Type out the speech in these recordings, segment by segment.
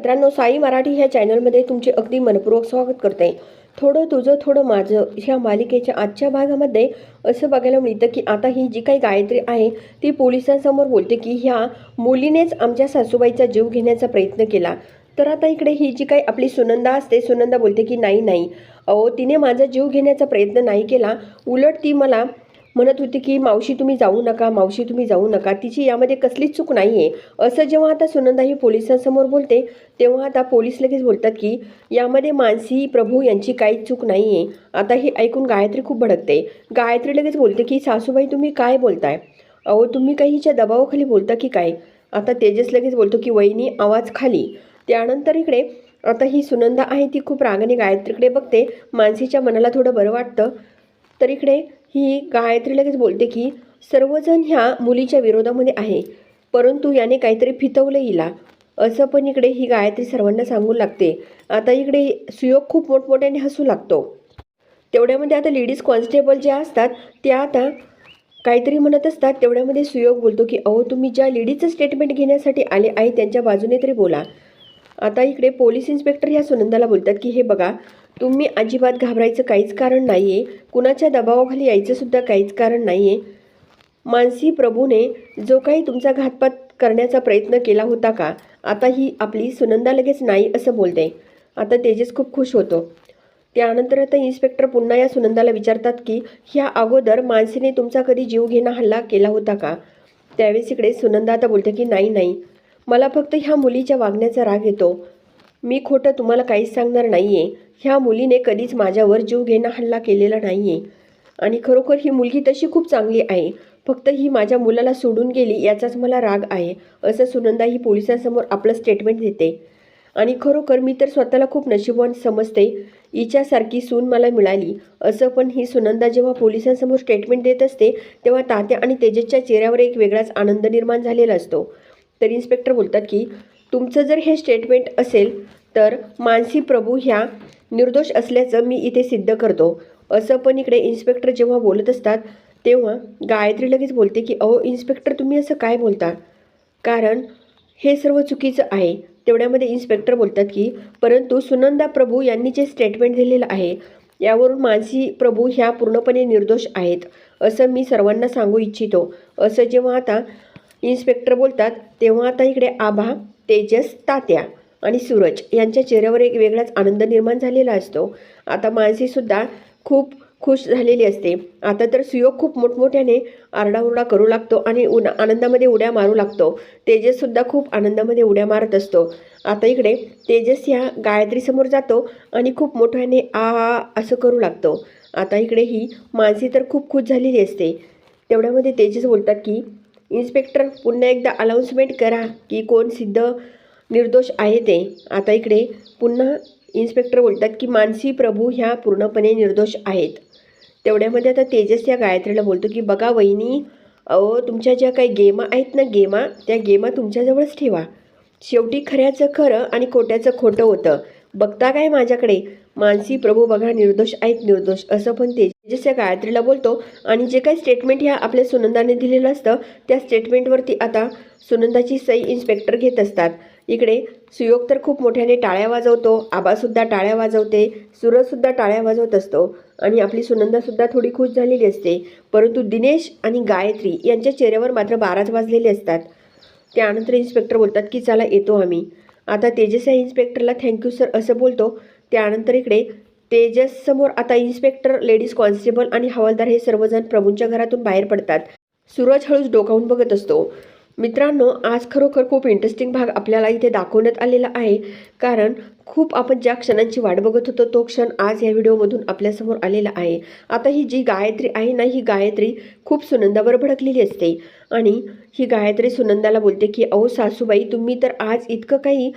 मित्रांनो साई मराठी ह्या चॅनलमध्ये तुमचे अगदी मनपूर्वक स्वागत करते. थोडं तुझं थोडं माझं ह्या मालिकेच्या आजच्या भागामध्ये असं बघायला मिळतं की आता ही जी काही गायत्री आहे ती पोलिसांसमोर बोलते की ह्या मुलीनेच आमच्या सासूबाईचा जीव घेण्याचा प्रयत्न केला. तर आता इकडे ही जी काही आपली सुनंदा असते सुनंदा बोलते की नाही नाही. अहो तिने माझा जीव घेण्याचा प्रयत्न नाही केला. उलट ती मला म्हणत होती की मावशी तुम्ही जाऊ नका मावशी तुम्ही जाऊ नका. तिची यामध्ये कसलीच चूक नाही आहे असं जेव्हा आता सुनंदा ही पोलिसांसमोर बोलते तेव्हा आता पोलीस लगेच बोलतात की यामध्ये मानसी प्रभू यांची काहीच चूक नाही आहे आता हे ऐकून गायत्री खूप भडकते. गायत्री लगेच बोलते की सासूबाई तुम्ही काय बोलताय? अहो तुम्ही काही हिच्या दबावाखाली बोलता की काय? आता तेजस लगेच बोलतो की वहिनी आवाज खाली. त्यानंतर इकडे आता ही सुनंदा आहे ती खूप रागाने गायत्रीकडे बघते. मानसीच्या मनाला थोडं बरं वाटतं. तर इकडे ही गायत्री लगेच बोलते की सर्वजण ह्या मुलीच्या विरोधामध्ये आहे परंतु याने काहीतरी फितवलं हिला. असं पण इकडे ही गायत्री सर्वांना सांगू लागते. आता इकडे सुयोग खूप मोठमोठ्याने हसू लागतो. तेवढ्यामध्ये आता लेडीज कॉन्स्टेबल ज्या असतात त्या आता काहीतरी म्हणत असतात. तेवढ्यामध्ये सुयोग बोलतो की अहो तुम्ही ज्या लेडीजचं स्टेटमेंट घेण्यासाठी आले आहे त्यांच्या बाजूने तरी बोला. आता इकडे पोलीस इन्स्पेक्टर ह्या सुनंदाला बोलतात की हे बघा तुम्ही अजिबात घाबरायचं काहीच कारण नाही आहे कुणाच्या दबावाखाली यायचंसुद्धा काहीच कारण नाही आहे मानसी प्रभूने जो काही तुमचा घातपात करण्याचा प्रयत्न केला होता का? आता ही आपली सुनंदा लगेच नाही असं बोलते. आता तेजस खूप खुश होतो. त्यानंतर आता इन्स्पेक्टर पुन्हा या सुनंदाला विचारतात की ह्या अगोदर मानसीने तुमचा कधी जीव घेणा हल्ला केला होता का? त्यावेळेस इकडे सुनंदा आता बोलते की नाही नाही. मला फक्त ह्या मुलीच्या वागण्याचा राग येतो. मी खोटं तुम्हाला काहीच सांगणार नाही आहे ह्या मुलीने कधीच माझ्यावर जीव घेणा हल्ला केलेला नाही आहे आणि खरोखर ही मुलगी तशी खूप चांगली आहे. फक्त ही माझ्या मुलाला सोडून गेली याचाच मला राग आहे असं सुनंदा ही पोलिसांसमोर आपलं स्टेटमेंट देते. आणि खरोखर मी तर स्वतःला खूप नशीबवान समजते. हिच्यासारखी सून मला मिळाली. असं पण ही सुनंदा जेव्हा पोलिसांसमोर स्टेटमेंट देत असते तेव्हा तात्या आणि तेजसच्या चेहऱ्यावर एक वेगळाच आनंद निर्माण झालेला असतो. तर इन्स्पेक्टर बोलतात की तुमचं जर हे स्टेटमेंट असेल तर मानसी प्रभू ह्या निर्दोष असल्याचं मी इथे सिद्ध करतो. असं पण इकडे इन्स्पेक्टर जेव्हा बोलत असतात तेव्हा गायत्री लगेच बोलते की अहो इन्स्पेक्टर तुम्ही असं काय बोलता? कारण हे सर्व चुकीचं आहे. तेवढ्यामध्ये इन्स्पेक्टर बोलतात की परंतु सुनंदा प्रभू यांनी जे स्टेटमेंट दिलेलं आहे यावरून मानसी प्रभू ह्या पूर्णपणे निर्दोष आहेत. असं मी सर्वांना सांगू इच्छितो. असं जेव्हा आता इन्स्पेक्टर बोलतात तेव्हा आता इकडे आभा तेजस तात्या आणि सूरज यांच्या चेहऱ्यावर एक वेगळाच आनंद निर्माण झालेला असतो. आता मानसीसुद्धा खूप खुश झालेली असते. आता तर सुयोग खूप मोठमोठ्याने आरडाओरडा करू लागतो आणि उन आनंदामध्ये उड्या मारू लागतो. तेजससुद्धा खूप आनंदामध्ये उड्या मारत असतो. आता इकडे तेजस ह्या गायत्रीसमोर जातो आणि खूप मोठ्याने आ आ असं करू लागतो. आता इकडे ही मानसी तर खूप खुश झालेली असते. तेवढ्यामध्ये तेजस बोलतात की इन्स्पेक्टर पुन्हा एकदा अनाऊन्समेंट करा की कोण सिद्ध निर्दोष आहे ते. आता इकडे पुन्हा इन्स्पेक्टर बोलतात की मानसी प्रभू ह्या पूर्णपणे निर्दोष आहेत. तेवढ्यामध्ये आता तेजस या गायत्रीला बोलतो की बघा वहिनी अहो तुमच्या ज्या काही गेमा आहेत ना गेमा त्या गेमा तुमच्याजवळच ठेवा. शेवटी खऱ्याचं खरं आणि खोट्याचं खोटं होतं. बघता काय माझ्याकडे? मानसी प्रभू बघा निर्दोष आहेत निर्दोष असं पण तेजस गायत्रीला बोलतो. आणि जे काही स्टेटमेंट ह्या आपल्या सुनंदाने दिलेलं असतं त्या स्टेटमेंटवरती आता सुनंदाची सई इन्स्पेक्टर घेत असतात. इकडे सुयोग तर खूप मोठ्याने टाळ्या वाजवतो आबासुद्धा टाळ्या वाजवते सूरजसुद्धा टाळ्या वाजवत असतो. आणि आपली सुनंदासुद्धा थोडी खुश झालेली असते. परंतु दिनेश आणि गायत्री यांच्या चेहऱ्यावर मात्र बाराच वाजलेले असतात. त्यानंतर इन्स्पेक्टर बोलतात की चला येतो आम्ही. आता तेजस या इन्स्पेक्टरला थँक्यू सर असं बोलतो. त्यानंतर इकडे तेजस समोर आता इन्स्पेक्टर लेडीज कॉन्स्टेबल आणि हवालदार हे सर्वजण प्रभूंच्या घरातून बाहेर पडतात. सूरज हळूच डोकावून बघत असतो. मित्रांनो आज खरोखर खूप इंटरेस्टिंग भाग आपल्याला इथे दाखवण्यात आलेला आहे. कारण खूप आपण ज्या क्षणांची वाट बघत होतो तो क्षण आज या व्हिडिओमधून आपल्यासमोर आलेला आहे. आता ही जी गायत्री आहे ना ही गायत्री खूप सुनंदावर भडकलेली असते. आणि ही गायत्री सुनंदाला बोलते की अहो सासूबाई तुम्ही तर आज इतकं काही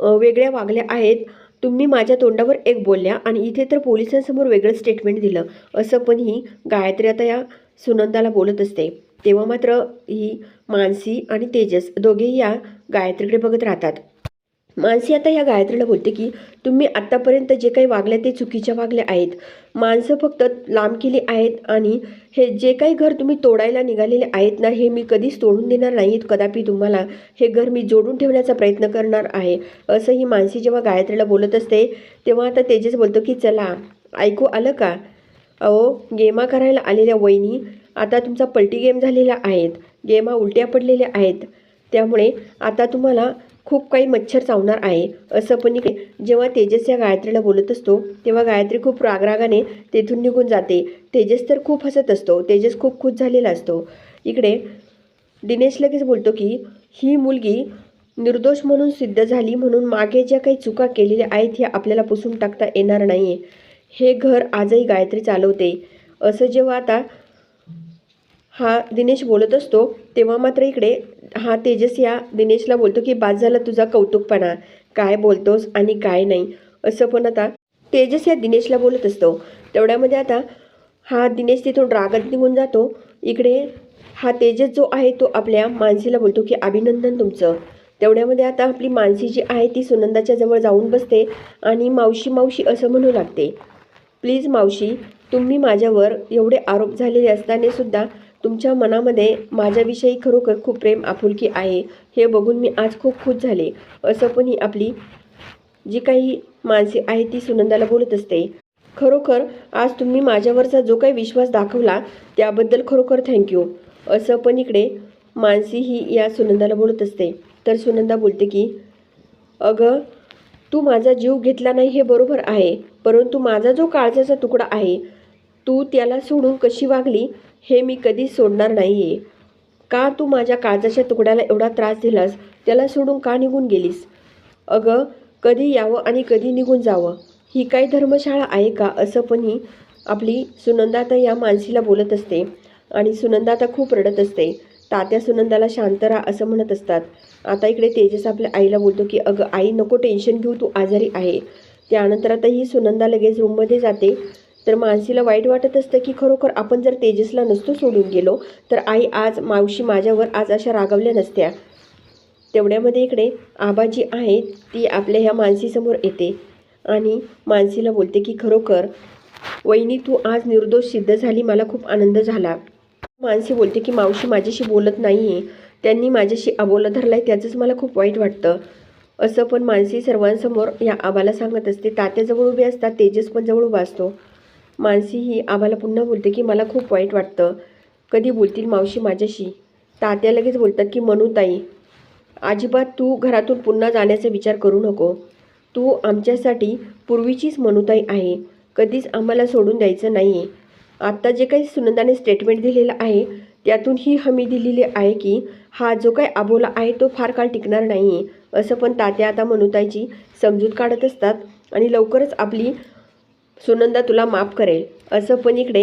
वेगळ्या वागल्या आहेत. तुम्ही माझ्या तोंडावर एक बोलल्या आणि इथे तर पोलिसांसमोर वेगळं स्टेटमेंट दिलं. असं पण ही गायत्री आता या सुनंदाला बोलत असते. तेव्हा मात्र ही मानसी आणि तेजस दोघेही या गायत्रीकडे बघत राहतात. मानसी आता ह्या गायत्रीला बोलते की तुम्ही आत्तापर्यंत जे काही वागल्या ते चुकीच्या वागल्या आहेत. माणसं फक्त लांब केली आहेत आणि हे जे काही घर तुम्ही तोडायला निघालेले आहेत ना हे मी कधीच तोडून देणार नाही कदापि तुम्हाला हे घर मी जोडून ठेवण्याचा प्रयत्न करणार आहे. असं ही मानसी जेव्हा गायत्रीला बोलत असते तेव्हा आता तेजस बोलतो की चला ऐकू आलं का? अहो गेमा करायला आलेल्या वहिनी आता तुमचा पलटी गेम झालेला आहेत. गेमा उलट्या पडलेल्या आहेत. त्यामुळे आता तुम्हाला खूप काही मच्छर चावणार आहे. असं पण जेव्हा तेजस या गायत्रीला बोलत असतो तेव्हा गायत्री खूप रागरागाने तेथून निघून जाते. तेजस तर खूप हसत असतो. तेजस खूप खुश झालेला असतो. इकडे दिनेश लगेच बोलतो की ही मुलगी निर्दोष म्हणून सिद्ध झाली म्हणून मागे ज्या काही चुका केलेल्या आहेत ह्या आपल्याला पुसून टाकता येणार नाही आहे हे घर आजही गायत्री चालवते. असं जेव्हा आता हा दिनेश बोलत असतो तेव्हा मात्र इकडे हा तेजस या दिनेशला बोलतो की बाद झाला तुझा कौतुकपणा. काय बोलतोस आणि काय नाही. असं पण आता तेजस या दिनेशला बोलत असतो. तेवढ्यामध्ये आता हा दिनेश तिथून रागत निघून जातो. इकडे हा तेजस जो आहे तो आपल्या मानसीला बोलतो की अभिनंदन तुमचं. तेवढ्यामध्ये आता आपली मानसी जी आहे ती सुनंदाच्या जवळ जाऊन बसते आणि मावशी मावशी असं म्हणू लागते प्लीज मावशी तुम्ही माझ्यावर एवढे आरोप झालेले असताना सुद्धा तुमच्या मनामध्ये माझ्याविषयी खरोखर खूप प्रेम आपुलकी आहे हे बघून मी आज खूप खुश झाले. असं पण ही आपली जी काही माणसे आहे ती सुनंदाला बोलत असते. खरोखर आज तुम्ही माझ्यावरचा जो काही विश्वास दाखवला त्याबद्दल खरोखर थँक्यू असं पण इकडे मानसी ही या सुनंदाला बोलत असते. तर सुनंदा बोलते की अगं तू माझा जीव घेतला नाही हे बरोबर आहे परंतु माझा जो काळजाचा तुकडा आहे तू त्याला सोडून कशी वागली? हे मी कधीच सोडणार नाही आहे का तू माझ्या काळजाच्या तुकड्याला एवढा त्रास दिलास? त्याला सोडून का निघून गेलीस? अगं कधी यावं आणि कधी निघून जावं? ही काही धर्मशाळा आहे का? असं पण ही आपली सुनंदाता या मानसीला बोलत असते. आणि सुनंदाता खूप रडत असते. तात्या सुनंदाला शांत राहा असं म्हणत असतात. आता इकडे तेजस आपल्या आईला बोलतो की अगं आई नको टेन्शन घेऊ तू आजारी आहे. त्यानंतर आता ही सुनंदा लगेच रूममध्ये जाते. तर मानसीला वाईट वाटत असतं की खरोखर आपण जर तेजसला नसतो सोडून गेलो तर आई आज मावशी माझ्यावर आज अशा रागवल्या नसत्या. तेवढ्यामध्ये इकडे आबा जी आहे ती आपल्या ह्या मानसीसमोर येते आणि मानसीला बोलते की खरोखर वहिनी तू आज निर्दोष सिद्ध झाली मला खूप आनंद झाला. मानसी बोलते की मावशी माझ्याशी बोलत नाही आहे त्यांनी माझ्याशी अबोला आहे त्याचंच मला खूप वाईट वाटतं. असं पण मानसी सर्वांसमोर या आबाला सांगत असते. तात्याजवळ उभे असतात तेजस पण जवळ उभा असतो. मानसी ही आम्हाला पुन्हा बोलते की मला खूप वाईट वाटतं. कधी बोलतील मावशी माझ्याशी? तात्या लगेच बोलतात की मनूताई अजिबात तू घरातून पुन्हा जाण्याचा विचार करू नको. तू आमच्यासाठी पूर्वीचीच मनुताई आहे. कधीच आम्हाला सोडून द्यायचं नाही आहे आत्ता जे काही सुनंदाने स्टेटमेंट दिलेलं आहे त्यातून ही हमी दिलेली आहे की हा जो काही अबोला आहे तो फार काळ टिकणार नाही आहे असं पण तात्या आता मनुताईची समजूत काढत असतात आणि लवकरच आपली सुनंदा तुला माफ करेल. असं पण इकडे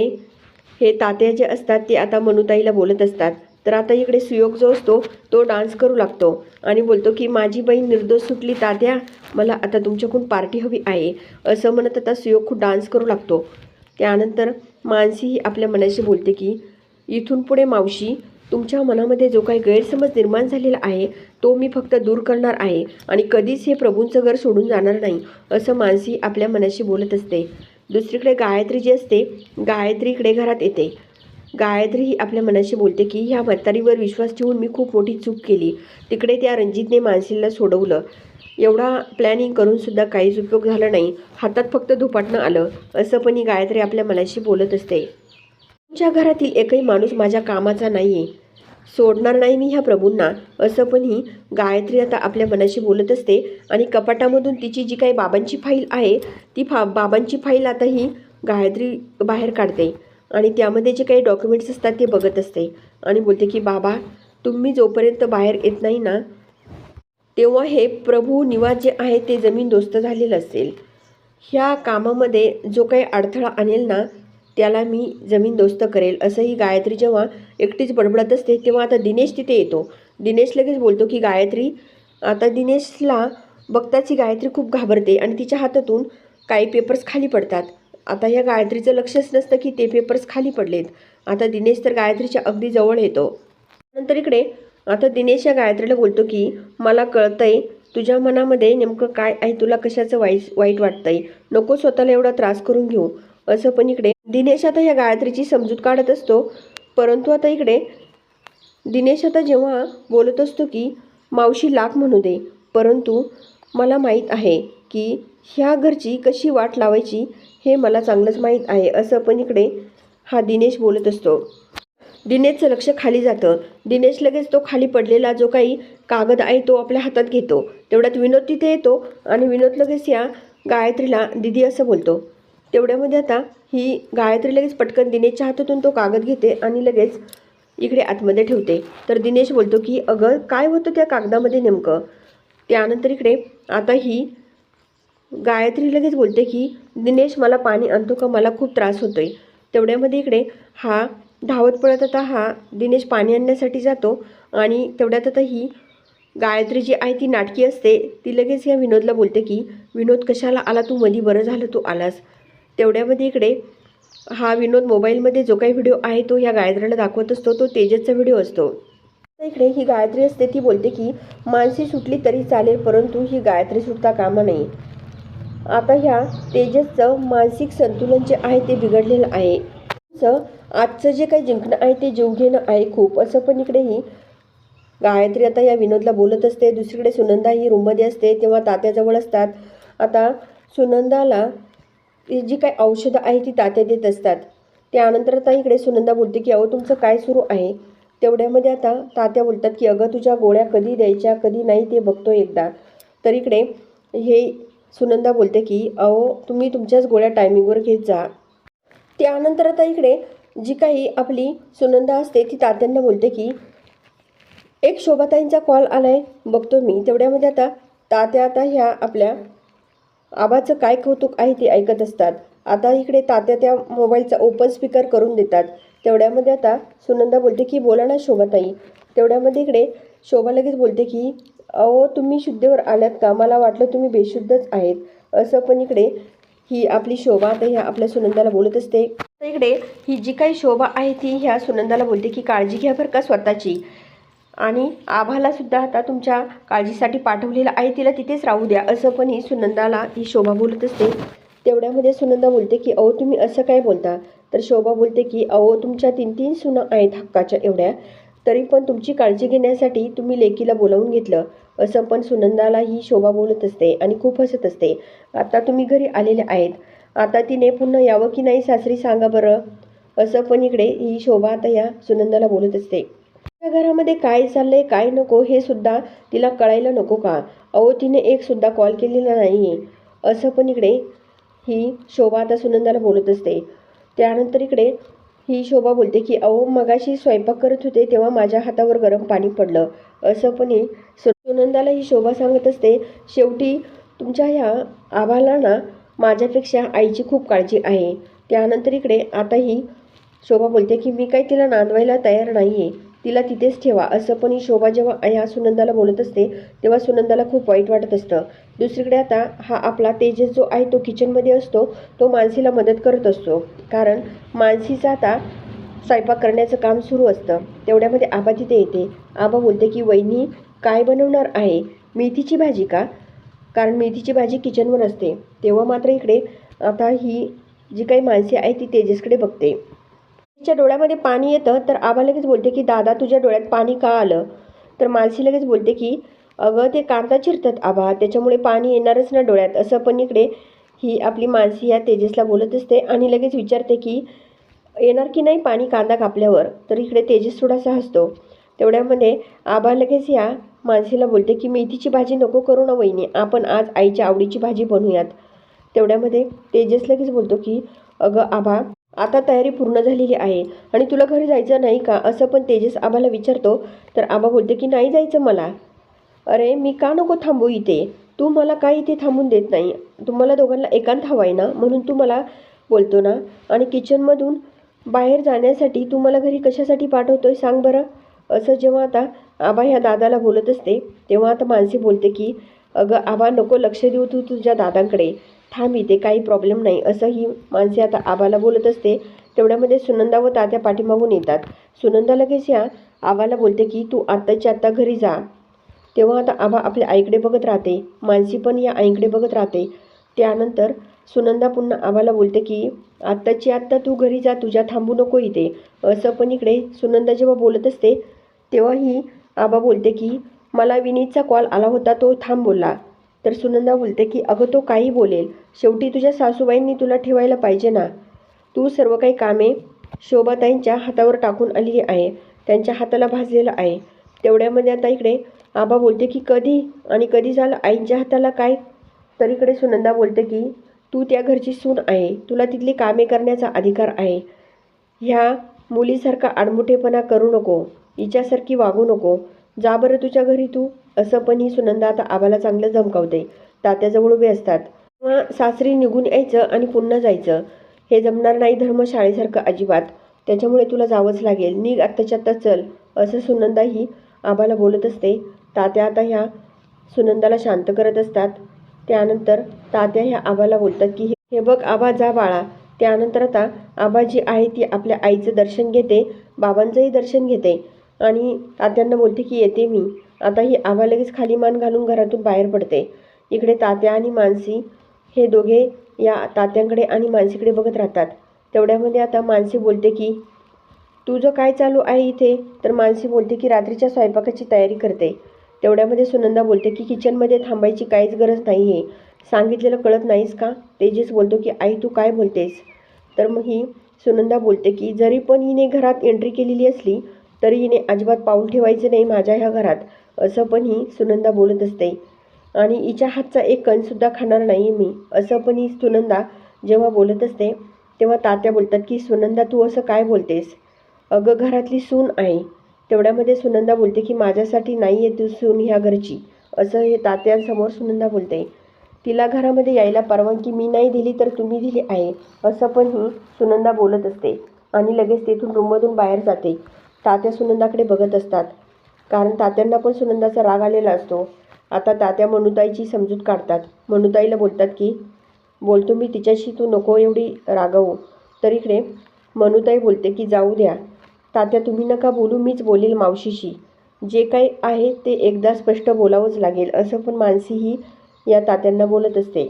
हे तात्या जे असतात ते आता मनुताईला बोलत असतात. तर आता इकडे सुयोग जो असतो तो डान्स करू लागतो. आणि बोलतो की माझी बहीण निर्दोष सुटली तात्या मला आता तुमच्याकडून पार्टी हवी आहे. असं म्हणत आता सुयोग खूप डान्स करू लागतो. त्यानंतर मानसीही आपल्या मनाशी बोलते की इथून पुढे मावशी तुमच्या मनामध्ये जो काही गैरसमज निर्माण झालेला आहे तो मी फक्त दूर करणार आहे आणि कधीच हे प्रभूंचं घर सोडून जाणार नाही असं मानसी आपल्या मनाशी बोलत असते. दुसरीकडे गायत्री जी असते गायत्रीकडे घरात येते. गायत्री ही आपल्या मनाशी बोलते की ह्या म्हातारीवर विश्वास ठेवून मी खूप मोठी चूक केली. तिकडे त्या रणजितने मानसीला सोडवलं. एवढा प्लॅनिंग करूनसुद्धा काहीच उपयोग झाला नाही. हातात फक्त धुपाटणं आलं असं पण ही गायत्री आपल्या मनाशी बोलत असते. तुमच्या घरातील एकही माणूस माझ्या कामाचा नाही आहे सोडणार नाही मी ह्या प्रभूंना असं पण ही गायत्री आता आपल्या मनाशी बोलत असते. आणि कपाटामधून तिची जी काही बाबांची फाईल आहे ती फा बाबांची फाईल आता ही गायत्री बाहेर काढते. आणि त्यामध्ये जे काही डॉक्युमेंट्स असतात ते बघत असते. आणि बोलते की बाबा तुम्ही जोपर्यंत बाहेर येत नाही ना तेव्हा हे प्रभू निवास जे आहे ते जमीन दोस्त झालेलं असेल. ह्या कामामध्ये जो काही अडथळा आणेल ना त्याला मी जमीनदोस्त करेल असंही गायत्री जेव्हा एकटीच बडबडत असते तेव्हा आता दिनेश तिथे येतो. दिनेश लगेच बोलतो की गायत्री आता दिनेशला बघताची गायत्री खूप घाबरते आणि तिच्या हातातून काही पेपर्स खाली पडतात. आता या गायत्रीचं लक्षच नसतं की ते पेपर्स खाली पडलेत. आता दिनेश तर गायत्रीच्या अगदी जवळ येतो. नंतर इकडे आता दिनेश या गायत्रीला बोलतो की मला कळतंय तुझ्या मनामध्ये नेमकं काय आहे तुला कशाचं वाईट वाईट वाटतंय? नको स्वतःला एवढा त्रास करून घेऊ. असं पण इकडे दिनेश आता ह्या गायत्रीची समजूत काढत असतो. परंतु आता इकडे दिनेश आता जेव्हा बोलत असतो की मावशी लाख म्हणू दे परंतु मला माहीत आहे की ह्या घरची कशी वाट लावायची हे मला चांगलंच माहीत आहे असं पण इकडे हा दिनेश बोलत असतो. दिनेशचं लक्ष खाली जातं. दिनेश लगेच तो खाली पडलेला जो काही कागद आहे तो आपल्या हातात घेतो. तेवढ्यात विनोद तिथे येतो आणि विनोद लगेच या गायत्रीला दिदी असं बोलतो तेवढ्यामध्ये आता ही गायत्री लगेच पटकन दिनेशच्या हातातून तो कागद घेते आणि लगेच इकडे आतमध्ये ठेवते. तर दिनेश बोलतो की अगं काय होतं त्या कागदामध्ये नेमकं? त्यानंतर इकडे आता ही गायत्री लगेच बोलते की दिनेश मला पाणी आणतो का? मला खूप त्रास होतो आहे तेवढ्यामध्ये इकडे हा धावत पळत आता हा दिनेश पाणी आणण्यासाठी जातो आणि तेवढ्यात आता ही गायत्री जी आहे ती नाटकी असते. ती लगेच या विनोदला बोलते की विनोद कशाला आला तू? मधी बरं झालं तू आलास. तेवढ्यामध्ये इकडे हा विनोद मोबाईलमध्ये जो काही व्हिडिओ आहे तो ह्या गायत्रीला दाखवत असतो तो तेजसचा व्हिडिओ असतो. इकडे ही गायत्री असते ती बोलते की माणसे सुटली तरी चालेल परंतु ही गायत्री सुटता कामा नाही आता ह्या तेजसचं मानसिक संतुलन जे आहे ते बिघडलेलं आहे. असं आजचं जे काही जिंकणं आहे ते जीव घेणं आहे खूप. असं पण इकडेही गायत्री आता या विनोदला बोलत असते. दुसरीकडे सुनंदा ही रूममध्ये असते तेव्हा तात्याजवळ असतात. आता सुनंदाला जी काही औषधं आहे ती तात्या देत असतात. त्यानंतर आता इकडे सुनंदा बोलते की अहो तुमचं काय सुरू आहे? तेवढ्यामध्ये आता तात्या बोलतात की अगं तुझ्या गोळ्या कधी द्यायच्या कधी नाही ते बघतो एकदा. तर इकडे हे सुनंदा बोलते की अहो तुम्ही तुमच्याच गोळ्या टायमिंगवर घेत जा. त्यानंतर आता इकडे जी काही आपली सुनंदा असते ती तात्यांना बोलते की एक शोभाताईंचा कॉल आला आहे बघतो मी. तेवढ्यामध्ये आता तात्या आता ह्या आपल्या आबाचं काय कौतुक आहे ते ऐकत असतात. आता इकडे तात्या त्या मोबाईलचा ओपन स्पीकर करून देतात. तेवढ्यामध्ये आता सुनंदा बोलते की बोला ना शोभाताई. तेवढ्यामध्ये इकडे शोभा लगेच बोलते की अहो तुम्ही शुद्धीवर आल्यात का? मला वाटलं तुम्ही बेशुद्धच आहेत. असं पण इकडे ही आपली शोभा आता ह्या आपल्या सुनंदाला बोलत असते. तर इकडे ही जी काही शोभा आहे ती ह्या सुनंदाला बोलते की काळजी घ्या बरं का स्वतःची. आणि आभालासुद्धा आता तुमच्या काळजीसाठी पाठवलेलं आहे. तिला तिथेच राहू द्या. असं पण ही सुनंदाला ही शोभा बोलत असते. तेवढ्यामध्ये सुनंदा बोलते की अहो तुम्ही असं काय बोलता? तर शोभा बोलते की अहो तुमच्या तीन तीन सुनं आहेत हक्काच्या एवढ्या. तरी पण तुमची काळजी घेण्यासाठी तुम्ही लेकीला बोलावून घेतलं. असं पण सुनंदाला ही शोभा बोलत असते आणि खूप हसत असते. आता तुम्ही घरी आलेले आहेत. आता तिने पुन्हा यावं की नाही सासरी सांगा बरं. असं पण इकडे ही शोभा आता या सुनंदाला बोलत असते. घरामध्ये काय चाललंय काय नको हे सुद्धा तिला कळायला नको का? अहो तिने एक सुद्धा कॉल केलेला नाही असं पण इकडे ही शोभा आता सुनंदाला बोलत असते. त्यानंतर इकडे ही शोभा बोलते की अहो मगाशी स्वयंपाक करत होते तेव्हा माझ्या हातावर गरम पाणी पडलं. असं पण ही सुनंदाला ही शोभा सांगत असते. शेवटी तुमच्या ह्या आभाला ना माझ्यापेक्षा आईची खूप काळजी आहे. त्यानंतर इकडे आता ही शोभा बोलते की मी काही तिला नांदवायला तयार नाही आहे तिला तिथेच ठेवा. असं पण ही शोभा जेव्हा ह्या सुनंदाला बोलत असते तेव्हा सुनंदाला खूप वाईट वाटत असतं. दुसरीकडे आता हा आपला तेजस जो आहे तो किचनमध्ये असतो तो मानसीला मदत करत असतो. कारण मानसीचा आता स्वयंपाक करण्याचं काम सुरू असतं. तेवढ्यामध्ये आबा तिथे येते. आबा बोलते की वहिनी काय बनवणार आहे? मेथीची भाजी का? कारण मेथीची भाजी किचनवर असते. तेव्हा मात्र इकडे आता ही जी काही माणसे आहे ती तेजसकडे बघते. तिच्या डोळ्यामध्ये पाणी येतं तर आबा लगेच बोलते की दादा तुझ्या डोळ्यात पाणी का आलं? तर मानसी लगेच बोलते की अगं ते कांदा चिरतात आबा. त्याच्यामुळे पाणी येणारच ना डोळ्यात. असं पण इकडे ही आपली मानसी या तेजसला बोलत असते आणि लगेच विचारते की येणार की नाही पाणी कांदा कापल्यावर? तर इकडे तेजस थोडासा हसतो. तेवढ्यामध्ये आबा लगेच या मानसीला बोलते की मेथीची भाजी नको करू ना वहिनी. आपण आज आईच्या आवडीची भाजी बनवूयात. तेवढ्यामध्ये तेजस लगेच बोलतो की अगं आबा आता तयारी पूर्ण झालेली आहे. आणि तुला घरी जायचं नाही का? असं पण तेजस आबाला विचारतो. तर आबा बोलते की नाही जायचं मला. अरे मी का नको थांबू इथे? तू मला काय इथे थांबून देत नाही? तुम्हाला दोघांना एकांत हवा आहे ना? म्हणून तू मला बोलतो ना? आणि किचनमधून बाहेर जाण्यासाठी तू मला घरी कशासाठी पाठवतोय सांग बरं. असं जेव्हा आता आबा ह्या दादाला बोलत असते तेव्हा आता मानसी बोलते की अगं आबा नको लक्ष देऊ तू तुझ्या दादांकडे. थांब इथे काही प्रॉब्लेम नाही. असं ही आता आबाला बोलत असते. तेवढ्यामध्ये सुनंदा व तात्या पाठीमागून येतात. सुनंदा लगेच या आबाला बोलते की तू आत्ताच्या आत्ता घरी जा. तेव्हा आता आबा आपल्या आईकडे बघत राहते. मानसी पण या आईकडे बघत राहते. त्यानंतर सुनंदा पुन्हा आबाला बोलते की आत्ताची आत्ता तू घरी जा तुझ्या थांबू नको इथे. असं पण इकडे सुनंदा जेव्हा बोलत असते तेव्हाही आबा बोलते की मला विनीतचा कॉल आला होता तो थांब बोलला. तर सुनंदा बोलते की अगं तो काही बोलेल. शेवटी तुझ्या सासूबाईंनी तुला ठेवायला पाहिजे ना? तू सर्व काही कामे शोभाताईंच्या हातावर टाकून आली आहे. त्यांच्या हाताला भाजलेलं आहे. तेवढ्यामध्ये आता इकडे आबा बोलते की कधी आणि कधी झालं? आईंच्या हाताला काय? तर इकडे सुनंदा बोलते की तू त्या घरची सून आहे. तुला तिथली कामे करण्याचा अधिकार आहे. ह्या मुलीसारखा आडमुठेपणा करू नको. हिच्यासारखी वागू नको. जा बरं तुझ्या घरी तू. असं पण ही सुनंदा आता आबाला चांगलं धमकावते. तात्याजवळ उभे असतात. किंवा सासरी निघून यायचं आणि पुन्हा जायचं. हे जमणार नाही धर्मशाळेसारखं अजिबात. त्याच्यामुळे तुला जावंच लागेल. निघ आत्ताच्या आत्ता चल. असं सुनंदा ही आबाला बोलत असते. तात्या आता ह्या सुनंदाला शांत करत असतात. त्यानंतर तात्या ह्या आबाला बोलतात की हे बघ आबा जा बाळा. त्यानंतर आता आबा जी आहे ती आपल्या आईचं दर्शन घेते. बाबांचंही दर्शन घेते. आणि तात्यांना बोलते की येते मी. आता ही आभा लगेच खाली मान घालून घरातून बाहेर पडते. इकडे तात्या आणि मानसी हे दोघे या तात्यांकडे आणि मानसीकडे बघत राहतात. तेवढ्यामध्ये आता मानसी बोलते की तुझं काय चालू आहे इथे? तर मानसी बोलते की रात्रीच्या स्वयंपाकाची तयारी करते. तेवढ्यामध्ये सुनंदा बोलते की किचनमध्ये थांबायची काहीच गरज नाही आहे सांगितलेलं कळत नाहीस का? तेजस बोलतो की आई तू काय बोलतेस? तर मग ही सुनंदा बोलते की जरी पण हिने घरात एंट्री केलेली असली तरी हिने अजिबात पाऊल ठेवायचं नाही माझ्या ह्या घरात. असं पण ही सुनंदा बोलत असते. आणि हिच्या हातचा एक कणसुद्धा खाणार नाही मी असं पण ही सुनंदा जेव्हा बोलत असते तेव्हा तात्या बोलतात की सुनंदा तू असं काय बोलतेस? अगं घरातली सून आहे. तेवढ्यामध्ये सुनंदा बोलते की माझ्यासाठी नाही आहे तू सून ह्या घरची. असं हे तात्यांसमोर सुनंदा बोलते. तिला घरामध्ये यायला परवानगी मी नाही दिली तर तुम्ही दिली आहे. असं पण ही सुनंदा बोलत असते. आणि लगेच तेथून रूममधून बाहेर जाते. तात्या सुनंदाकडे बघत असतात. कारण तात्यांना पण सुनंदाचा राग आलेला असतो. आता तात्या मनुताईची समजूत काढतात. मनुताईला बोलतात की बोलतो मी तिच्याशी तू नको एवढी रागवू. तर इकडे मनुताई बोलते की जाऊ द्या. तात्या तुम्ही नका बोलू मीच बोलेल मावशीशी. जे काही आहे ते एकदा स्पष्ट बोलावंच लागेल. असं पण मानसी ही या तात्यांना बोलत असते.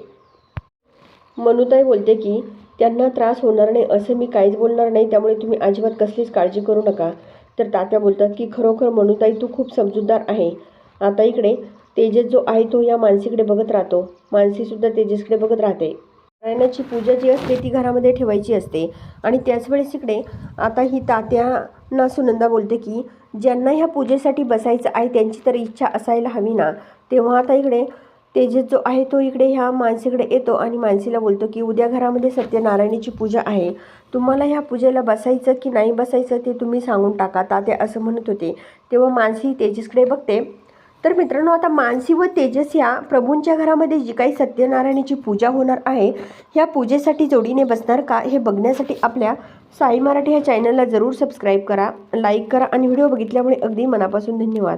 मनुताई बोलते की त्यांना त्रास होणार नाही असं मी काहीच बोलणार नाही त्यामुळे तुम्ही अजिबात कसलीच काळजी करू नका. तर तात्या बोलतात की खरोखर मनुताई तू खूप समजूतदार आहे. आता इकडे तेजस जो आहे तो या मानसीकडे बघत राहतो. मानसीसुद्धा तेजसकडे बघत राहते. नारायणाची पूजा जी असते ती घरामध्ये ठेवायची असते. आणि त्याच वेळेस इकडे आता ही तात्यांना सुनंदा बोलते की ज्यांना ह्या पूजेसाठी बसायचं आहे त्यांची तर इच्छा असायला हवी ना. तेव्हा आता इकडे तेजस जो आहे तो इकडे ह्या मानसीकडे येतो आणि मानसीला बोलतो की उद्या घरामध्ये सत्यनारायणाची पूजा आहे. तुम्हाला ह्या पूजेला बसायचं की नाही बसायचं ते तुम्ही सांगून टाका. तात्या असं म्हणत होते. तेव्हा मानसी तेजसकडे बघते. तर मित्रांनो आता मानसी व तेजस या प्रभूंच्या घरामध्ये जी काही सत्यनारायणाची पूजा होणार आहे ह्या पूजेसाठी जोडीने बसणार का हे बघण्यासाठी आपल्या साई मराठी ह्या चॅनलला जरूर सबस्क्राईब करा लाईक करा आणि व्हिडिओ बघितल्यामुळे अगदी मनापासून धन्यवाद.